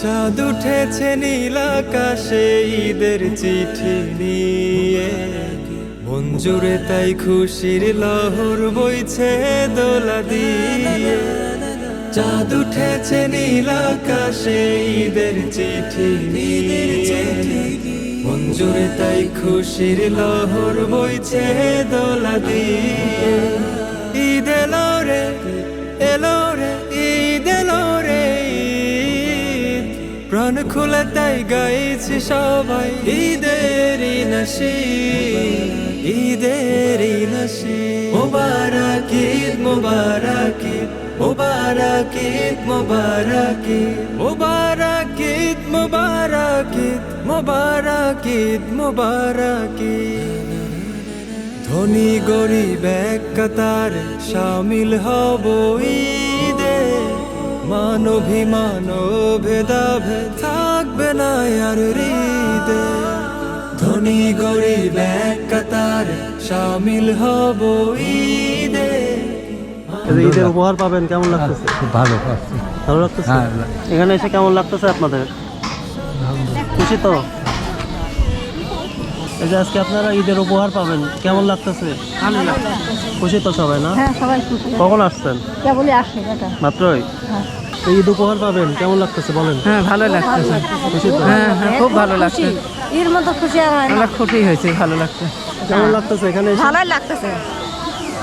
চাঁদ উঠেছে নীল আকাশে ঈদের চিঠি নিয়ে মঞ্জুরে তাই খুশির লহর বইছে দোলা দিয়ে। চাঁদ উঠেছে নীল আকাশে ঈদের চিঠি নিয়ে মঞ্জুরে তাই খুশির লহর বইছে দোলা দিয়ে। রে এলো রে ঈদ এলো রে প্রাণ খুলে তাই গাইছি সবাই। ঈদের নশি ঈদের নশি মোবারক ঈদ মোবারক ঈদ মোবারক ঈদ মোবারক ঈদ মোবারক ঈদ মোবারক ঈদ মোবারক ঈদ মোবারক ঈদ ধনী গরিব এক কাতার শামিল হব ঈদে। মানভিমান ভেদাভেদ থাকবে না আর হৃদে ধনী গরিব এক কাতার শামিল হব ঈদে। ঈদের উপহার পাবেন কেমন লাগতেছে? ভালো ভালো। লাগতেছে? হ্যাঁ এখানে এসে কেমন লাগতেছে আপনাদের? খুশি তো? এই যে আজকে আপনারা ঈদের উপহার পাবেন কেমন লাগতেছে? খুশি তো সবাই না? হ্যাঁ সবাই খুশি। কখন আসছেন? কেবলই আসে এটা মাত্রই? হ্যাঁ। ঈদ উপহার পাবেন কেমন লাগতেছে বলেন? হ্যাঁ ভালো লাগতেছে। খুশি তো? হ্যাঁ হ্যাঁ খুব ভালো লাগছে। এর মতো খুশি আর হয় না। খুশি হয়েছে ভালো লাগছে। কেমন লাগতেছে এখানে? ভালোই লাগতেছে।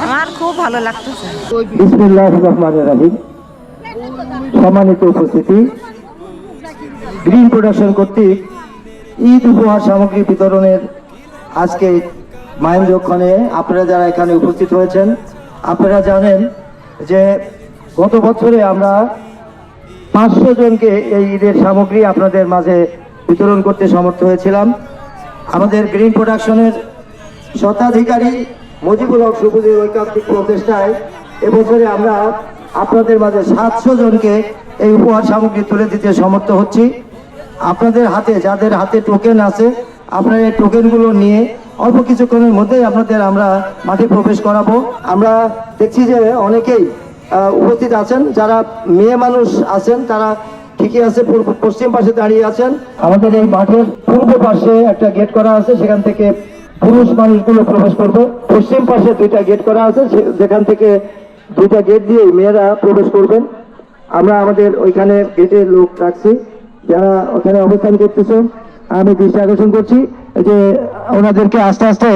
আমার খুব ভালো লাগতেছে। বিসমিল্লাহ রহমান রাহিম। সম্মানিত উপস্থিতি। গ্রিন প্রোডাকশন কর্তৃক ঈদ উপহার সামগ্রী বিতরণের আজকে মাহেন্দ্রক্ষণে আপনারা যারা এখানে উপস্থিত হয়েছেন, আপনারা জানেন যে গত বছরে আমরা পাঁচশো জনকে এই ঈদের সামগ্রী আপনাদের মাঝে বিতরণ করতে সমর্থ হয়েছিলাম। আমাদের গ্রিন প্রোডাকশনের স্বত্বাধিকারী মুজিবুল হক সুবুদের ঐকান্তিক প্রচেষ্টায় এবছরে আমরা আপনাদের মাঝে সাতশো জনকে এই উপহার সামগ্রী তুলে দিতে সমর্থ হচ্ছি। আপনাদের হাতে, যাদের হাতে টোকেন আছে আপনারা এই টোকেনগুলো নিয়ে অল্প কিছুক্ষণের মধ্যেই আপনাদের আমরা মাঠে প্রবেশ করাবো। আমরা দেখছি যে অনেকেই উপস্থিত আছেন। যারা মেয়ে মানুষ আছেন, তারা ঠিকই আছে পশ্চিম পাশে দাঁড়িয়ে আছেন। আমাদের এই মাঠের পূর্ব পাশে একটা গেট করা আছে, সেখান থেকে পুরুষ মানুষগুলো প্রবেশ করবে। পশ্চিম পাশে দুইটা গেট করা আছে যেখান থেকে দুইটা গেট দিয়ে মেয়েরা প্রবেশ করবেন। আমরা আমাদের ওইখানে গেটে লোক রাখছি, যারা ওখানে অবস্থান করতেছে আমি দৃষ্টি আকর্ষণ করছি যে ওনাদেরকে আস্তে আস্তে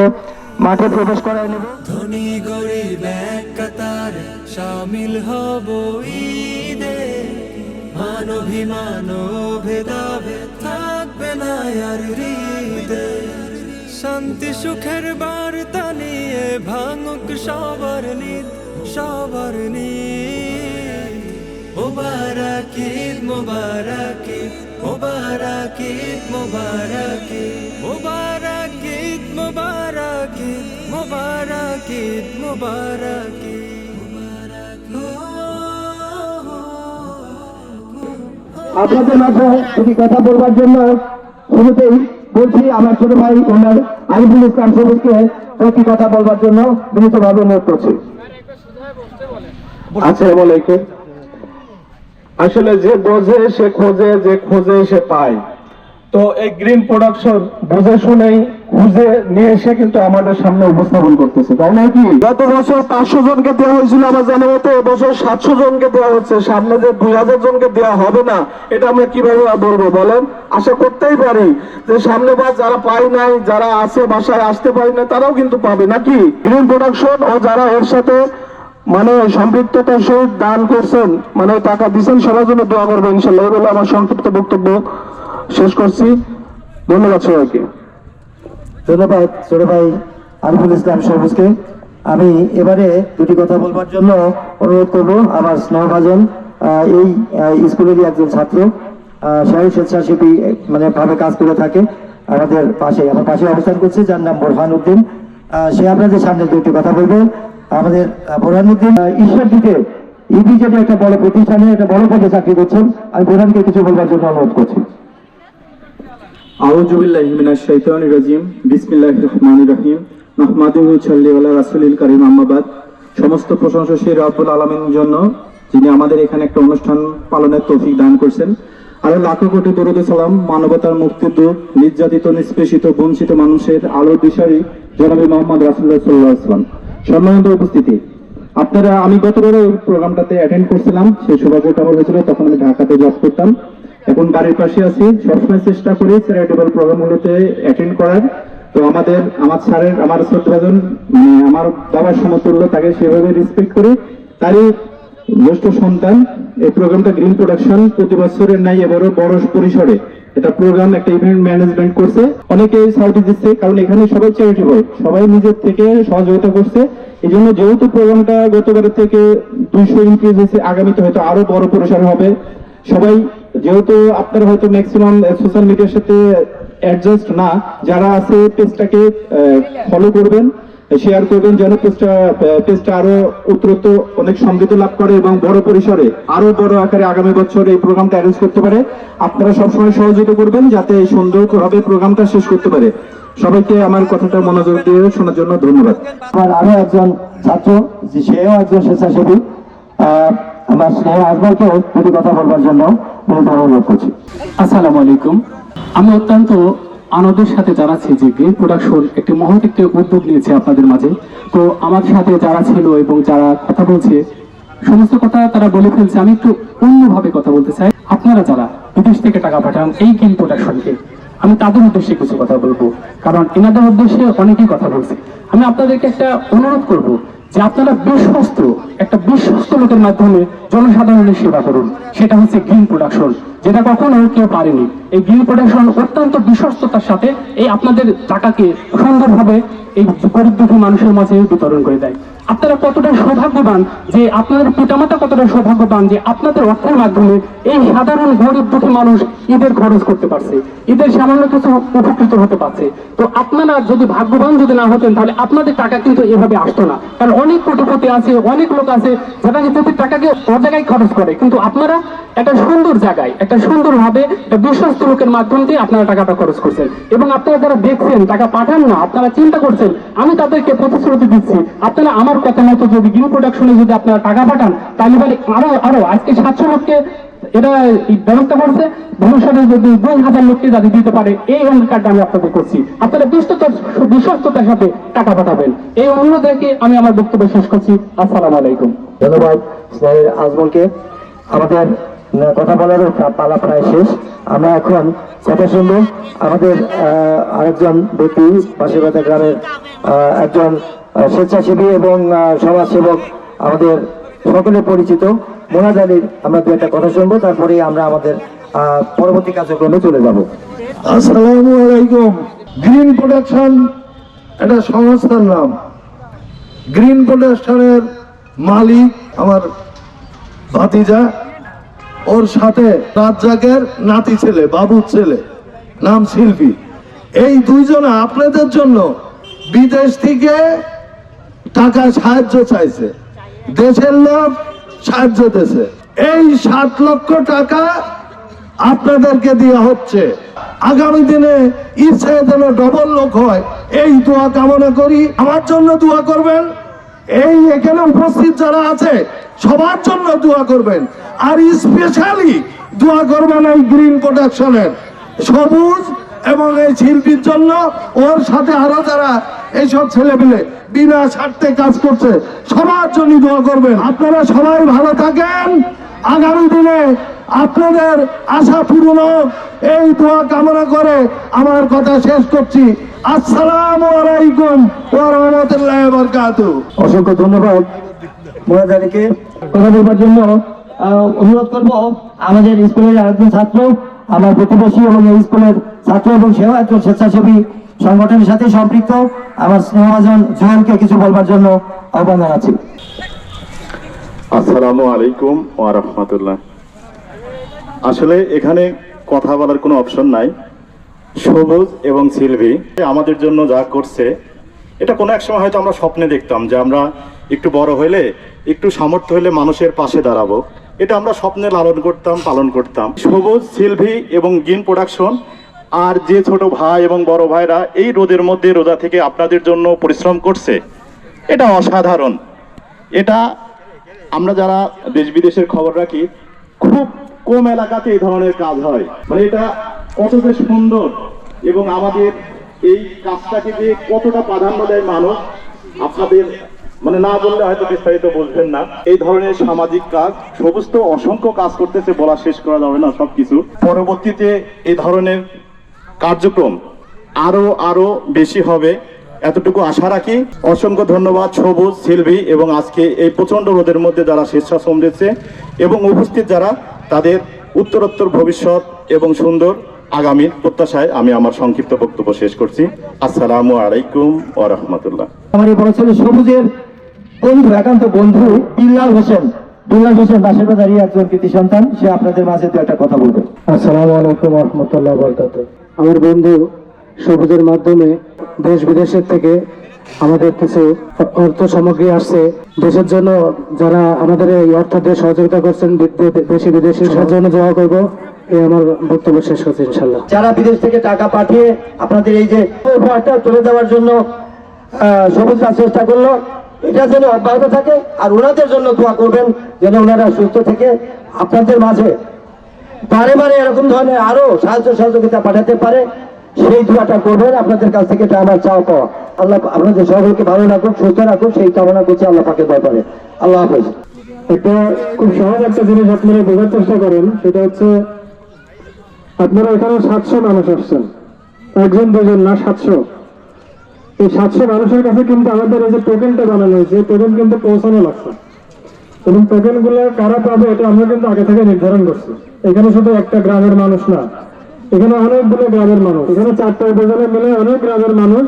মাঠে প্রবেশ করায় নেব। ধনী গরিব এক কাতার শামিল হব ঈদে। মানভিমান ভেদাভেদ থাকবে না আর হৃদে। শান্তি সুখের বার্তা নিয়ে ভাঙুক সবার নিদ সবার নিদ মোবারক ঈদ মোবারক ঈদ। মোবারক ঈদ মোবারক মোবারক ঈদ মোবারক মোবারক ঈদ মোবারক আপনাদের মাঝে দুটি কথা বলবার জন্য শুরুতেই বলছি আমার ছোট ভাই ওনার আরিফুল ইসলাম সবুজকে একটি কথা বলবার জন্য বিনীতভাবে অনুরোধ করছি। আসসালামু আলাইকুম। আসলে যে বোঝে, সে খোঁজে, যে খোঁজে সে পায়। তো এই গ্রিন প্রোডাকশন বুঝে শুনেই, খুঁজে নিয়ে এসে কিন্তু আমাদের সামনে উপস্থাপন করতেছে, তাই না কি গত বছর পাঁচশো জনকে দেওয়া হয়েছিল আমার জানা মতো এবছর সাতশো জনকে দেওয়া হচ্ছে, সামনে যে দুই হাজার জনকে দেওয়া হবে না, এটা আমরা কীভাবে বলব বলেন? আশা করতেই পারি যে সামনে বা যারা পাই নাই, যারা আছে, বাসায় আসতে পারি না তারাও কিন্তু পাবে, নাকি? গ্রিন প্রোডাকশন ও যারা এর সাথে মানে সম্পৃক্ততার সহিত দান করছেন মানে টাকা দিচ্ছেন সবার জন্য দোয়া করব ইনশাল্লাহ বলে আমার সংক্ষিপ্ত বক্তব্য শেষ করছি। ধন্যবাদ সবাইকে। ধন্যবাদ ছোট ভাই আরিফুল ইসলাম সবুজকে আমি এবারে দুটি কথা বলবার জন্য অনুরোধ করব আমার স্নেহভাজন এই স্কুলেরই একজন ছাত্র স্বয়ং স্বেচ্ছাসেবী মানে ভাবে কাজ করে থাকে, আমাদের পাশে, আমার পাশে অবস্থান করছে, যার নাম বোরহান উদ্দিন। সে আপনাদের সামনে দুটি কথা বলবে। আমাদের প্রধানমন্ত্রী ঈশ্বরজিকে ইডি যেটা একটা বড় প্রতিষ্ঠানে একটা বড় পদে চাকরি করছেন, আমি প্রধানকে কিছু বলবার জন্য অনুরোধ করছি। সমস্ত প্রশংসা জন্য, যিনি আমাদের এখানে একটা অনুষ্ঠান পালনের তৌফিক দান করছেন। আরও লাখো কোটি দরুদ সালাম, মানবতার মুক্তির দূত, নির্যাতিত, নিষ্পেষিত, বঞ্চিত মানুষের আলোর বিষয় জনাবি মোহাম্মদ রাসুল্লাহ সাল্লাহ আসলাম সম্মানিত উপস্থিতি, আপনারা, আমি গতবারও এই প্রোগ্রামটাতে অ্যাটেন্ড করছিলাম, সেই সৌভাগ্যটা আমার হয়েছিল, তখন আমি ঢাকাতে জব করতাম। এখন বাড়ির পাশে আছি, সবসময় চেষ্টা করি চ্যারিটেবল প্রোগ্রামগুলোতে অ্যাটেন্ড করার। তো আমাদের, আমার স্যারের, আমার শ্রদ্ধাজন আমার বাবার সমতুল্য, তাকে সেভাবে রেসপেক্ট করি। তারই জ্যেষ্ঠ সন্তান, এই প্রোগ্রামটা গ্রিন প্রোডাকশন প্রতি বছরের নাই এবারও বড় পরিসরে এটা প্রোগ্রাম একটা ইভেন্ট ম্যানেজমেন্ট করছে। অনেকে সাউথ দিচ্ছে, কারণ এখানে সবাই চ্যারিটেবল সবাই নিজের থেকে সহযোগিতা করছে। এই জন্য যেহেতু প্রোগ্রামটা গতবারের থেকে দুইশো ইনক্রিজ হয়েছে, আগামীতে হয়তো আরও বড় পরিসরে হবে। সবাই যেহেতু আপনারা হয়তো ম্যাক্সিমাম সোশ্যাল মিডিয়ার সাথে অ্যাডজাস্ট না, যারা আছে পেজটাকে ফলো করবেন। শেয়ার করবেন যেন পেজটা পেজটা আরও উত্তরোত্তর অনেক সমৃদ্ধ লাভ করে এবং বড় পরিসরে আরও বড় আকারে আগামী বছর এই প্রোগ্রামটা অ্যারেঞ্জ করতে পারে। আপনারা সবসময় সহযোগিতা করবেন যাতে সুন্দরভাবে প্রোগ্রামটা শেষ করতে পারে। সবাইকে আমার কথাটা মনোযোগ দিয়ে শোনার জন্য ধন্যবাদ। আমার আরও একজন ছাত্র যে সেও একজন স্বেচ্ছাসেবী আহ, আমার স্নেহ আজমাকে দুটি কথা বলবার জন্য বিনীত অনুরোধ করছি। আসসালামু আলাইকুম। আমি অত্যন্ত আনন্দের সাথে জানাচ্ছি যে গ্রিন প্রোডাকশন একটি মহৎ একটি উদ্যোগ নিয়েছে আপনাদের মাঝে। তো আমার সাথে যারা ছিল এবং যারা কথা বলছে, সমস্ত কথা তারা বলে ফেলছে। আমি একটু অন্যভাবে কথা বলতে চাই। আপনারা যারা বিদেশ থেকে টাকা পাঠান এই গ্রিন প্রোডাকশনকে আমি তাদের উদ্দেশ্যে কিছু কথা বলব। কারণ এনাদের উদ্দেশ্যে অনেকেই কথা বলছে। আমি আপনাদেরকে একটা অনুরোধ করব যে আপনারা বিশ্বস্ত, একটা বিশ্বস্ত লোকের মাধ্যমে জনসাধারণের সেবা করুন। সেটা হচ্ছে গ্রিন প্রোডাকশন যেটা কখনো কেউ পারেনি। এই গ্রিন প্রোডাকশন অত্যন্ত বিশ্বস্ততার সাথে এই আপনাদের টাকাকে সুন্দরভাবে এই গরিব দুঃখী মানুষের মাঝে বিতরণ করে দেয়। আপনারা কতটা সৌভাগ্যবান যে আপনাদের পিতামাতা কতটা সৌভাগ্যবান যে আপনাদের অর্থের মাধ্যমে এই সাধারণ গরিব দুঃখী মানুষ ঈদের খরচ করতে পারছে। ঈদের সামান্য কিছু উপকৃত হতে পারছে। তো আপনারা যদি ভাগ্যবান যদি না হতেন, তাহলে আপনাদের টাকা কিন্তু এভাবে আসতো না। কারণ অনেক কোটিপতি আছে, অনেক লোক আছে, যারা নিজেদের টাকাকে অ জায়গায় খরচ করে। কিন্তু আপনারা একটা সুন্দর জায়গায়, একটা সুন্দর ভাবে বিশ্বস্ত লোকের মাধ্যম দিয়ে আপনারা টাকাটা খরচ করছেন। এবং আপনারা যারা দেখছেন, টাকা পাঠান না, আপনারা চিন্তা করছেন, আমি তাদেরকে প্রতিশ্রুতি দিচ্ছি, আপনারা আমার কথা মতো যদি গ্রিন প্রোডাকশনে যদি আপনারা টাকা পাঠান, তাহলে বলে আরও আরও, আজকে সাতশো লোককে এটা ব্যবস্থা করছে, ভবিষ্যতে যদি দুই হাজার লোককে যাতে দিতে পারে, এই অঙ্গীকারটা আমি আপনাদের করছি। আপনারা বিশ্বস্ত বিশ্বস্ততার সাথে টাকা পাঠাবেন। এই অনুরোধ রেখে আমি আমার বক্তব্য শেষ করছি। আসসালামু আলাইকুম। ধন্যবাদ, স্নেহের আজমলকে। আমাদের কথা বলার পালা প্রায় শেষ। আমরা এখন কথা শুনব। আমাদের আরেকজন ব্যক্তি পাশেবাদা গ্রামের একজন স্বেচ্ছাসেবী এবং সমাজসেবক আমাদের সকলে পরিচিত। মোনাজ আলীর আমরা দু একটা কথা শুনব তারপরে আমরা আমাদের পরবর্তী কার্যক্রমে চলে যাব। আসসালামু আলাইকুম। গ্রিন প্রোডাকশন এটা সংস্থার নাম। গ্রিন প্রোডাকশনের মালিক আমার ভাতিজা। ওর সাথে রাজ্জাকের নাতি ছেলে, বাবুর ছেলে, নাম শিল্পী। এই দুইজনে আপনাদের জন্য বিদেশ থেকে টাকা সাহায্য চাইছে। দেশের লোক সাহায্য দিয়েছে। এই সাত লক্ষ টাকা আপনাদেরকে দেওয়া হচ্ছে। আগামী দিনে ইচ্ছে যেন ডবল লোক হয়, এই দোয়া কামনা করি। আমার জন্য দোয়া করবেন। এই এখানে উপস্থিত যারা আছে, সবার জন্য দোয়া করবেন। আর স্পেশালি দোয়া করবেন এই গ্রিন প্রোডাকশনের সবুজ এবং এই শিল্পীর জন্য ওর সাথে আরও যারা এইসব ছেলেপেলে বিনা স্বার্থে কাজ করছে, সবার জন্য দোয়া করবেন। আপনারা সবাই ভালো থাকেন। আগামী দিনে আপনাদের আশা পূরণ এই দোয়া কামনা করে আমার কথা শেষ করছি। আসসালামু আলাইকুম ওয়া রাহমাতুল্লাহি ওয়া বারাকাতুহু অসংখ্য ধন্যবাদ। আলীকে কথা বলবার জন্য অনুরোধ করব আমাদের স্কুলের আরেকজন ছাত্র আমার প্রতিবেশী এবং এই স্কুলের ছাত্র এবং সেও একজন স্বেচ্ছাসেবী সংগঠনের সাথে সম্পৃক্ত। আমার স্নেহভাজন জুয়েলকে কিছু বলবার জন্য আহ্বান জানাচ্ছি। আসসালামু আলাইকুম ওয়া রাহমাতুল্লাহ। আসলে এখানে কথা বলার কোনো অপশন নাই। সবুজ এবং সিলভি। আমাদের জন্য যা করছে, এটা কোনো এক সময় হয়তো আমরা স্বপ্নে দেখতাম যে আমরা একটু বড় হইলে, একটু সামর্থ্য হলে মানুষের পাশে দাঁড়াবো। এটা আমরা স্বপ্নে লালন করতাম, পালন করতাম। সবুজ, সিলভি এবং গিন প্রোডাকশন আর যে ছোট ভাই এবং বড় ভাইরা এই রোদের মধ্যে রোজা থেকে আপনাদের জন্য পরিশ্রম করছে, এটা অসাধারণ। এটা আমরা যারা দেশ বিদেশের খবর রাখি, খুব কম এলাকাতে এই ধরনের কাজ হয়? মানে এটা কত যে সুন্দর এবং আমাদের এই কাজটাকে যে কতটা প্রাধান্য দেয় মানুষ? আপনাদের মানে না বললে হয়তো বিস্তারিত বুঝবেন না। এই ধরনের সামাজিক কাজ সবুজ তো অসংখ্য কাজ করতেছে বলা শেষ করা যাবে না সবকিছু। পরবর্তীতে এই ধরনের কার্যক্রম আরও আরও বেশি হবে। এতটুকু আশা রাখি। অসংখ্য ধন্যবাদ সবুজ, সিলভি এবং আজকে এই প্রচণ্ড রোদের মধ্যে যারা স্বেচ্ছাশ্রম দিচ্ছে এবং উপস্থিত যারা তাদের উত্তরোত্তর ভবিষ্যৎ এবং সুন্দর আগামীর প্রত্যাশায় আমি আমার সংক্ষিপ্ত বক্তব্য শেষ করছি। আসসালামু আলাইকুম ওয়া রাহমাতুল্লাহ। আমার এই বড় ছেলে সবুজের বন্ধু একান্ত বন্ধু বিল্লাল হোসেন। বিল্লাল হোসেন বাসের বাজারই একজন কৃতি সন্তান। সে আপনাদের মাঝে দু একটা কথা বলবে। আসসালামু আলাইকুম রহমতুল্লাহ বরকাত আমার বন্ধু সবুজের মাধ্যমে দেশ বিদেশের থেকে আমাদের কিছু অর্থ সামগ্রী আসছে। দেশের জন্য যারা আমাদের এই অর্থ দিয়ে সহযোগিতা করছেন দেশি বিদেশি জন্য দোয়া করব। এই আমার বক্তব্য শেষ করছি ইনশাল্লাহ যারা বিদেশ থেকে টাকা পাঠিয়ে আপনাদের এই যে তুলে দেওয়ার জন্য আহ, সবুজরা চেষ্টা করল এটা যেন অব্যাহত থাকে আর ওনাদের জন্য দোয়া করবেন যেন ওনারা সুস্থ থেকে আপনাদের মাঝে বারে বারে এরকম ধরনের আরও সাহায্য সহযোগিতা পাঠাতে পারে। সেই দোয়াটা করবেন, আপনাদের কাছ থেকে এটা আমার চাও পাওয়া আল্লাহ আপনাদের সকলকে ভালো রাখুক, সুস্থ রাখুক, সেই কামনা করছি আল্লাহ পাকে ব্যাপারে আল্লাহ হাফেজ। একটা খুব সহজ একটা জিনিস আপনারা বোঝার চেষ্টা করেন, সেটা হচ্ছে আপনারা এখানে সাতশো মানুষ আসছেন। একজন, দুজন, না সাতশো? এই সাতশো মানুষের কাছে কিন্তু আমাদের এই যে টোকেনটা বানানো হয়েছে টোকেন কিন্তু পৌঁছানো লাগছে। এবং টোকেনগুলো কারা পাবে, এটা আমরা কিন্তু আগে থেকে নির্ধারণ করছি। এখানে শুধু একটা গ্রামের মানুষ না এখানে অনেকগুলো গ্রামের মানুষ। এখানে চারটা উপজেলা মিলে অনেক গ্রামের মানুষ।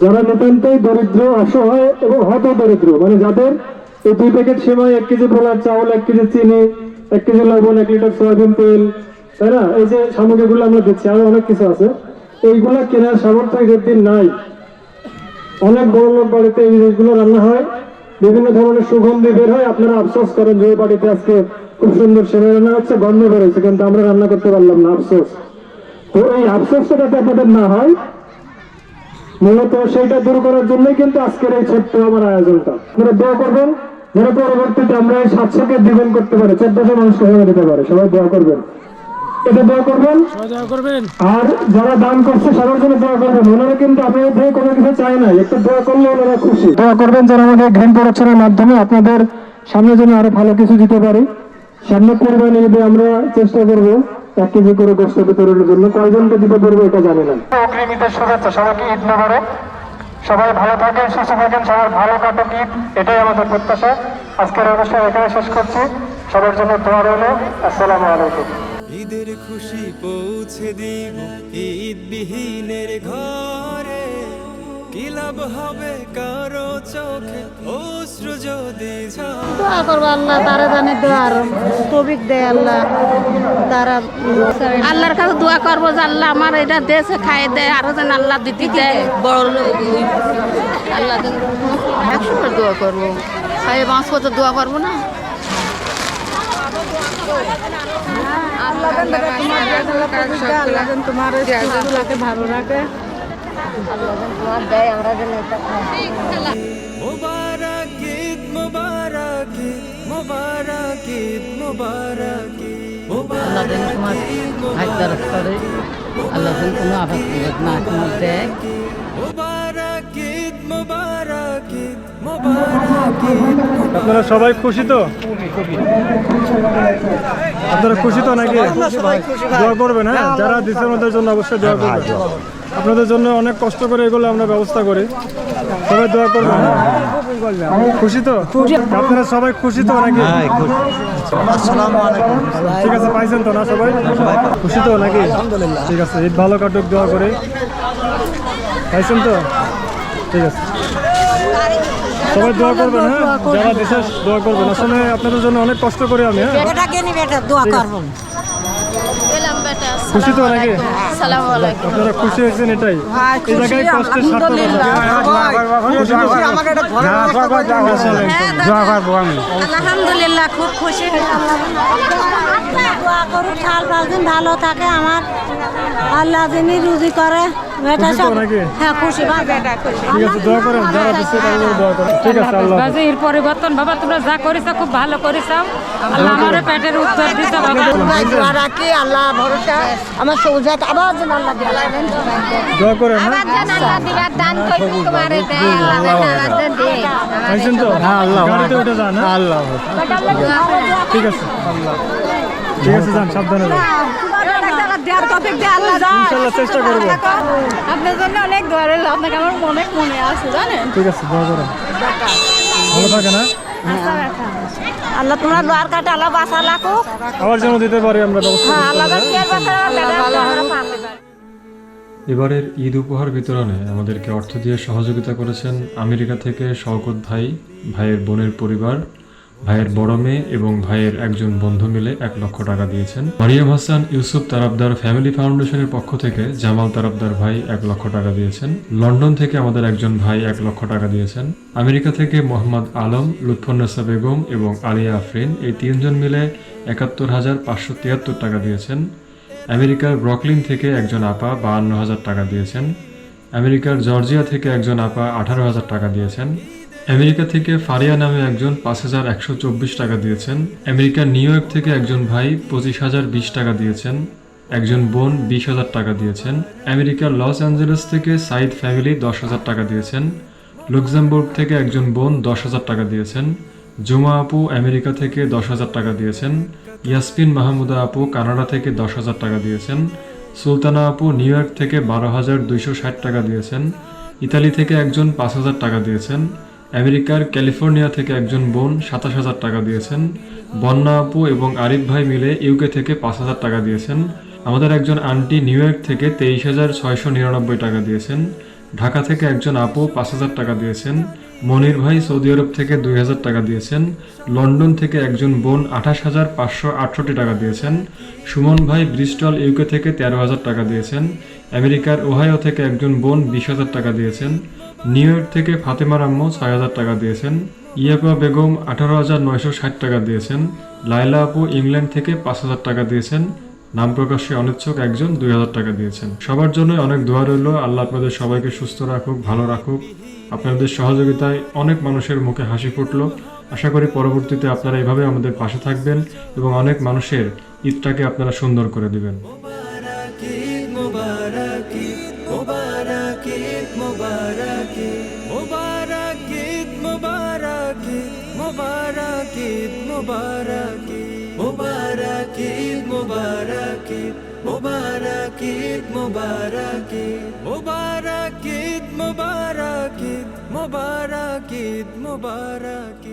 যারা নিতান্তই দরিদ্র, অসহায় এবং হত দরিদ্র মানে যাদের এই দুই প্যাকেট সেমাই, এক কেজি পোলার চাউল, এক কেজি চিনি, এক কেজি লবণ, এক লিটার সয়াবিন তেল, তাই না? এই যে সামগ্রীগুলো আমরা দিচ্ছি আরও অনেক কিছু আছে। এইগুলা কেনার সামর্থ্য ঈদের দিন নাই। অনেক বড় লোক বাড়িতে এই জিনিসগুলো রান্না হয়। বিভিন্ন ধরনের সুগন্ধি বের হয়, আপনারা আফসোস করেন যে বাড়িতে আজকে খুব সুন্দর সেমাই রান্না হচ্ছে গন্ধ বেরোচ্ছে কিন্তু আমরা রান্না করতে পারলাম না আফসোস। তো এই আফসোসটা যাতে আপনাদের না হয় মূলত সেইটা দূর করার জন্যই কিন্তু আজকের এই ছোট্ট আমার আয়োজনটা। আপনারা দোয়া করবেন যেন পরবর্তীতে আমরা এই সাতশোকে দ্বিগুণ করতে পারি চোদ্দশো মানুষকে হয়ে দিতে পারে। সবাই দোয়া করবেন। এটা দোয়া করবেন? আর যারা দান করছে সবার জন্য দোয়া করবেন। ওনারা কিন্তু আপনাদের থেকে কোনো কিছু চায় না। একটু দোয়া করলে ওনারা খুশি। দোয়া করবেন যেন আমাদের গ্রিন প্রোডাকশনের মাধ্যমে আপনাদের সামনে যেন আরও ভালো কিছু দিতে পারি। সামনে কোরবানি ঈদে আমরা চেষ্টা করব এক কেজি করে গোস্ত বিতরণের জন্য। কয়জনকে দিতে পারব এটা জানি না। অগ্রিম ঈদের শুভেচ্ছা সবাইকে ঈদ মোবারক। সবাই ভালো থাকেন সুস্থ থাকেন সবার ভালো কাটুক ঈদ এটাই আমাদের প্রত্যাশা। আজকের অনুষ্ঠান এখানে শেষ করছি। সবার জন্য দোয়া রইল। আসসালামু আলাইকুম। ঈদের খুশি পৌঁছে দিব ঈদ বিহীনের ঘরে। কি লাভ হবে কারও চোখে অশ্রু যদি দোয়া করব আল্লাহ তারা জানে দোয়ার তবিক দেয় আল্লাহ তারা আল্লাহর কাছে দোয়া করব যে আল্লাহ আমার এটা দেশে খাই দেয় আরও যেন আল্লাহ দিতে দেয়। বড় আল্লাহ একশো দোয়া করব। খাই করতে দোয়া করব না? তোমার ভালো রাখে। তোমার দেয় আমরা যেন মোবারক ঈদ মোবারক ঈদ মোবারক ঈদ মোবারক ঈদ মোবারক ঈদ আল্লাহ কোনো আবাদ না দেয় মোবারক ঈদ মোবারক ঈদ মোবারক আপনারা সবাই খুশি তো? আপনারা খুশি তো নাকি? দোয়া করবেন হ্যাঁ? যারা দিচ্ছে আমাদের জন্য অবশ্যই দোয়া করবেন। আপনাদের জন্য অনেক কষ্ট করে এগুলো আমরা ব্যবস্থা করি। সবাই দোয়া করবেন হ্যাঁ? খুশি তো? আপনারা সবাই খুশি তো নাকি? ঠিক আছে পাইছেন তো না সবাই? খুশি তো নাকি? ঠিক আছে ঈদ ভালো কাটুক দোয়া করে। পাইছেন তো? ঠিক আছে। সবাই দোয়া করবেন হ্যাঁ? যারা বিশেষ দোয়া করবেন। আসলে আপনাদের জন্য অনেক কষ্ট করি আমি হ্যাঁ? নি বেটা খুশি তো নাকি? সালাম আলাইকুম। আপনারা খুশি হয়েছেন এটাই। এই জায়গায় কষ্টের সার্থকতা খুশি তো? আলহামদুলিল্লাহ খুব খুশি দোয়া করুক সাল পাঁচ দিন ভালো থাকে আমার। আল্লাহ যিনি রুজি করে হ্যাঁ খুশি ঠিক আছে দোয়া করেন যারা দিচ্ছে তাদের দোয়া করেন ঠিক আছে আল্লাহ বাজে এর পরিবর্তন বাবা তোমরা যা করিস খুব ভালো করিস আল্লাহ আমার পেটের উত্তর দিতে বাবা রাখি আল্লাহ ভরসা আমার সৌজাত আবার যেন আল্লাহ দোয়া করেন হ্যাঁ পাইছেন তো হ্যাঁ আল্লাহ গাড়িতে উঠে যান হ্যাঁ আল্লাহ ঠিক আছে আল্লাহ ঠিক আছে যান সাবধানে যান ইনশাল্লাহ চেষ্টা করব। আপনার জন্য অনেক দোয়া রইল আপনাকে আমার অনেক মনে আছে জানেন? ঠিক আছে দোয়া করেন ভালো থাকে না আল্লাহ তোমরা লোয়ার কাটে আল্লাহ বাসা আবার যেন দিতে পারি আমরা করতে আল্লাহ হ্যাঁ? এবারের ঈদ উপহার বিতরণে আমাদেরকে অর্থ দিয়ে সহযোগিতা করেছেন আমেরিকা থেকে শওকত ভাই ভাইয়ের বোনের পরিবার ভাইয়ের বড় মেয়ে এবং ভাইয়ের একজন বন্ধু মিলে এক লক্ষ টাকা দিয়েছেন। মারিয়াম হাসান ইউসুফ তারাবদার ফ্যামিলি ফাউন্ডেশনের পক্ষ থেকে জামাল তারাবদার ভাই এক লক্ষ টাকা দিয়েছেন। লন্ডন থেকে আমাদের একজন ভাই এক লক্ষ টাকা দিয়েছেন। আমেরিকা থেকে মোহাম্মদ আলম লুৎফন্নেসা বেগম এবং আলিয়া আফরিন এই তিনজন মিলে একাত্তর হাজার পাঁচশো তিয়াত্তর টাকা দিয়েছেন। আমেরিকার ব্রকলিন থেকে একজন আপা বাহান্ন হাজার টাকা দিয়েছেন। আমেরিকার জর্জিয়া থেকে একজন আপা আঠারো হাজার টাকা দিয়েছেন। আমেরিকা থেকে ফারিয়া নামে একজন পাঁচ হাজার একশো চব্বিশ টাকা দিয়েছেন। আমেরিকার নিউ ইয়র্ক থেকে একজন ভাই পঁচিশ হাজার বিশ টাকা দিয়েছেন। একজন বোন বিশ হাজার টাকা দিয়েছেন। আমেরিকার লস অ্যাঞ্জেলেস থেকে সাইদ ফ্যামিলি দশ হাজার টাকা দিয়েছেন। লুক্সেমবুর্গ থেকে একজন বোন দশ হাজার টাকা দিয়েছেন। জুমা আপু আমেরিকা থেকে দশ হাজার টাকা দিয়েছেন। ইয়াসমিন মাহমুদা আপু কানাডা থেকে দশ হাজার টাকা দিয়েছেন। সুলতানা আপু নিউ ইয়র্ক থেকে বারো হাজার দুইশো ষাট টাকা দিয়েছেন। ইতালি থেকে একজন পাঁচ হাজার টাকা দিয়েছেন। আমেরিকার ক্যালিফোর্নিয়া থেকে একজন বোন সাতাশ হাজার টাকা দিয়েছেন। বন্যা আপু এবং আরিফ ভাই মিলে ইউকে থেকে পাঁচ হাজার টাকা দিয়েছেন। আমাদের একজন আন্টি নিউ ইয়র্ক থেকে তেইশ হাজার ছয়শো নিরানব্বই টাকা দিয়েছেন। ঢাকা থেকে একজন আপু পাঁচ হাজার টাকা দিয়েছেন। মনির ভাই সৌদি আরব থেকে দুই হাজার টাকা দিয়েছেন। লন্ডন থেকে একজন বোন আঠাশ হাজার পাঁচশো আটষট্টি টাকা দিয়েছেন। সুমন ভাই ব্রিস্টল, ইউকে থেকে তেরো হাজার টাকা দিয়েছেন। আমেরিকার ওহাইও থেকে একজন বোন বিশ হাজার টাকা দিয়েছেন। নিউ ইয়র্ক থেকে ফাতেমা রাম্মু ছয় হাজার টাকা দিয়েছেন ইয়াপা বেগম আঠারো হাজার নয়শো ষাট টাকা দিয়েছেন লাইলা আপু ইংল্যান্ড থেকে পাঁচ হাজার টাকা দিয়েছেন, নাম প্রকাশে অনিচ্ছুক একজন দুই হাজার টাকা দিয়েছেন। সবার জন্য অনেক দোয়া রইল, আল্লাহ আপনাদের সবাইকে সুস্থ রাখুক, ভালো রাখুক। আপনাদের সহযোগিতায় অনেক মানুষের মুখে হাসি ফুটলো। আশা করি পরবর্তীতে আপনারা এভাবে আমাদের পাশে থাকবেন এবং অনেক মানুষের ঈদটাকে আপনারা সুন্দর করে দিবেন। মুবারক মুবারক মুবারক মুবারক মুবারক মুবারক মুবারক মুবারক মুবারক।